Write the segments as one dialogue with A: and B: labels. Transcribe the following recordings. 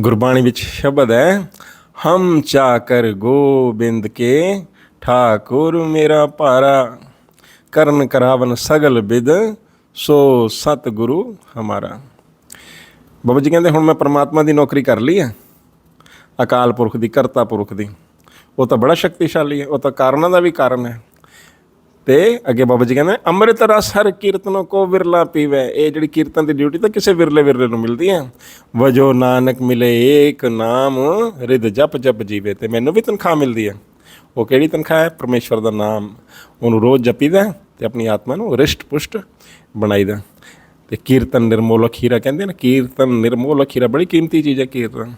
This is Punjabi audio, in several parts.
A: ਗੁਰਬਾਣੀ ਵਿੱਚ ਸ਼ਬਦ ਹੈ, ਹਮ ਚਾਕਰ ਗੋਬਿੰਦ ਕੇ, ਠਾਕੁਰ ਮੇਰਾ ਭਾਰਾ। ਕਰਨ ਕਰਾਵਨ ਸਗਲ ਬਿਦ, ਸੋ ਸਤ ਗੁਰੂ ਹਮਾਰਾ। ਬਾਬਾ ਜੀ ਕਹਿੰਦੇ, ਹੁਣ ਮੈਂ ਪਰਮਾਤਮਾ ਦੀ ਨੌਕਰੀ ਕਰ ਲਈ ਹੈ, ਅਕਾਲ ਪੁਰਖ ਦੀ, ਕਰਤਾ ਪੁਰਖ ਦੀ। ਉਹ ਤਾਂ ਬੜਾ ਸ਼ਕਤੀਸ਼ਾਲੀ ਹੈ, ਉਹ ਤਾਂ ਕਾਰਨਾਂ ਦਾ ਵੀ ਕਾਰਨ ਹੈ। ਤੇ ਅੱਗੇ ਬਾਬਾ ਜੀ ਕਹਿੰਦੇ, ਅੰਮ੍ਰਿਤ ਰਸ ਹਰ ਕੀਰਤਨੋ ਕੋ ਵਿਰਲਾ ਪੀਵੇ। ਇਹ ਜਿਹੜੀ ਕੀਰਤਨ ਦੀ ਡਿਊਟੀ ਤਾਂ ਕਿਸੇ ਵਿਰਲੇ ਵਿਰਲੇ ਨੂੰ ਮਿਲਦੀ ਹੈ। ਵਜੋ ਨਾਨਕ ਮਿਲੇ ਏਕ ਨਾਮ ਰਿਦ ਜਪ ਜਪ ਜੀਵੇ ਤੇ ਮੈਨੂੰ ਵੀ ਤਨਖਾਹ ਮਿਲਦੀ ਹੈ। ਉਹ ਕਿਹੜੀ ਤਨਖਾਹ ਹੈ? ਪਰਮੇਸ਼ਵਰ ਦਾ ਨਾਮ। ਉਹਨੂੰ ਰੋਜ਼ ਜਪੀਦਾ ਤੇ ਆਪਣੀ ਆਤਮਾ ਨੂੰ ਰਿਸ਼ਟ ਪੁਸ਼ਟ ਬਣਾਈਦਾ ਤੇ ਕੀਰਤਨ ਨਿਰਮੋਲ ਅਖੀਰਾ ਕਹਿੰਦੇ ਨੇ, ਕੀਰਤਨ ਨਿਰਮੋਲ ਅਖੀਰਾ ਬੜੀ ਕੀਮਤੀ ਚੀਜ਼ ਹੈ ਕੀਰਤਨ।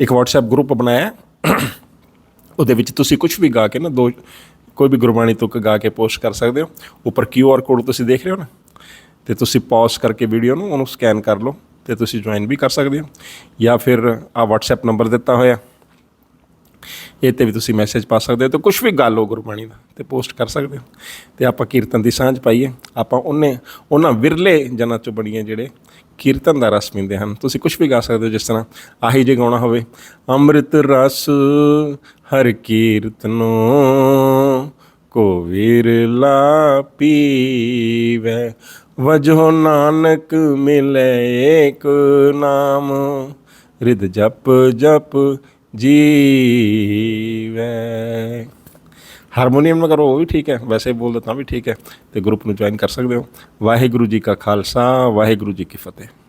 A: ਇੱਕ WhatsApp ਗਰੁੱਪ ਬਣਾਇਆ ਉਹਦੇ ਵਿੱਚ ਤੁਸੀਂ ਕੁਝ ਵੀ ਗਾ ਕੇ ਨਾ ਦੋ ਕੋਈ ਵੀ ਗੁਰਬਾਣੀ ਤੁਕ ਗਾ ਕੇ ਪੋਸਟ ਕਰ ਸਕਦੇ ਹੋ। ਉੱਪਰ ਕਿਊ ਆਰ ਕੋਡ ਤੁਸੀਂ ਦੇਖ ਰਹੇ ਹੋ ਨਾ। ਤੇ ਤੁਸੀਂ ਪੌਜ਼ ਕਰਕੇ ਵੀਡੀਓ ਨੂੰ ਉਹਨੂੰ ਸਕੈਨ ਕਰ ਲਓ ਤੇ ਤੁਸੀਂ ਜੁਆਇਨ ਵੀ ਕਰ ਸਕਦੇ ਹੋ। ਜਾਂ ਫਿਰ ਆ WhatsApp ਨੰਬਰ ਦਿੱਤਾ ਹੋਇਆ। ਇਹ ਤੇ ਵੀ ਤੁਸੀਂ ਮੈਸੇਜ ਪਾ ਸਕਦੇ ਹੋ ਤੇ ਕੁਝ ਵੀ ਗੱਲ ਹੋ ਗੁਰਬਾਣੀ ਦਾ ਤੇ ਪੋਸਟ ਕਰ ਸਕਦੇ ਹੋ। ਤੇ ਆਪਾਂ ਕੀਰਤਨ ਦੀ ਸਾਂਝ ਪਾਈਏ। ਆਪਾਂ ਉਹਨੇ, ਉਹਨਾਂ ਵਿਰਲੇ ਜਨਾਂ ਚੋਂ ਬਣੀਏ ਜਿਹੜੇ ਕੀਰਤਨ ਦਾ ਰਸ ਪੀਂਦੇ ਹਨ। ਤੁਸੀਂ ਕੁਝ ਵੀ ਗਾ ਸਕਦੇ ਹੋ ਜਿਸ ਤਰ੍ਹਾਂ ਆਹੀ ਜੇ ਗਾਉਣਾ ਹੋਵੇ, ਅੰਮ੍ਰਿਤ ਰਸ ਹਰ ਕੀਰਤਨੋ ਕੋ ਵਿਰਲਾ ਪੀਵੇ। ਵਜੋ ਨਾਨਕ ਮਿਲੇ ਏਕ ਨਾਮ। ਰਿਦ ਜਪ ਜਪ ਜੀਵੇ। ਹਾਰਮੋਨੀਅਮ ਨਾਲ ਕਰੋ, ਉਹ ਵੀ ਠੀਕ ਹੈ। ਵੈਸੇ ਬੋਲਦੇ ਤਾਂ ਵੀ ਠੀਕ ਹੈ। ਤੇ ਗਰੁੱਪ ਨੂੰ ਜੁਆਇਨ ਕਰ ਸਕਦੇ ਹੋ। ਵਾਹਿਗੁਰੂ ਜੀ ਕਾ ਖਾਲਸਾ, ਵਾਹਿਗੁਰੂ ਜੀ ਕੀ ਫਤਿਹ।